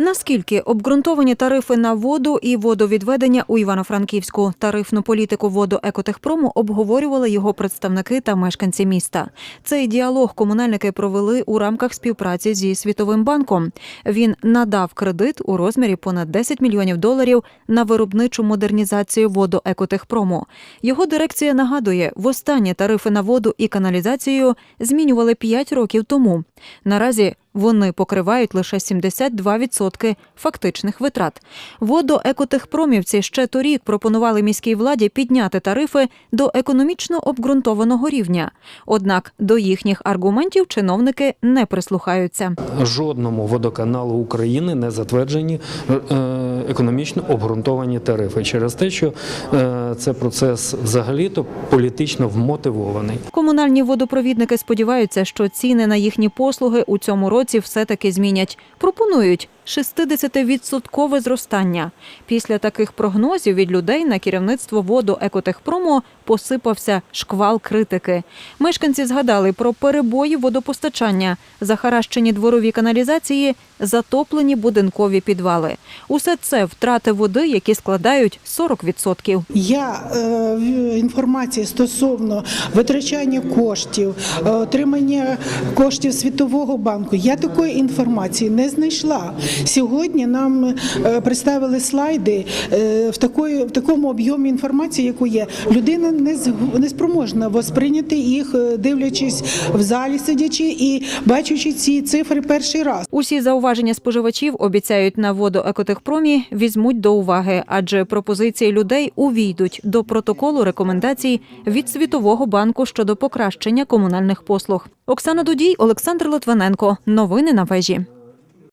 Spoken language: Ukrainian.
Наскільки обґрунтовані тарифи на воду і водовідведення у Івано-Франківську тарифну політику водоекотехпрому обговорювали його представники та мешканці міста. Цей діалог комунальники провели у рамках співпраці зі Світовим банком. Він надав кредит у розмірі понад 10 мільйонів доларів на виробничу модернізацію водоекотехпрому. Його дирекція нагадує, востаннє тарифи на воду і каналізацію змінювали 5 років тому. Наразі вони покривають лише 72% фактичних витрат. Водоекотехпромівці ще торік пропонували міській владі підняти тарифи до економічно обґрунтованого рівня. Однак до їхніх аргументів чиновники не прислухаються. жодному водоканалу України не затверджені е, економічно обґрунтовані тарифи через те, що е, це процес взагалі-то політично вмотивований. Комунальні водопровідники сподіваються, що ціни на їхні послуги у цьому році все-таки змінять. Пропонують 60-відсоткове зростання. Після таких прогнозів від людей на керівництво водоекотехпрому посипався шквал критики. Мешканці згадали про перебої водопостачання, захаращені дворові каналізації, затоплені будинкові підвали. Усе це втрати води, які складають 40%. Я е, інформації стосовно витрачання коштів, е, отримання коштів Світового банку. Я такої інформації не знайшла. Сьогодні нам е, представили слайди в, такої, в такому об'ємі інформації, яку є. Людина не, спроможна восприйняти їх, дивлячись в залі, сидячи і бачачи ці цифри перший раз. Усі зауваження споживачів обіцяють на водоекотехпромі візьмуть до уваги, адже пропозиції людей увійдуть до протоколу рекомендацій від Світового банку щодо покращення комунальних послуг. Оксана Дудій, Олександр Литвиненко. Новини на вежі.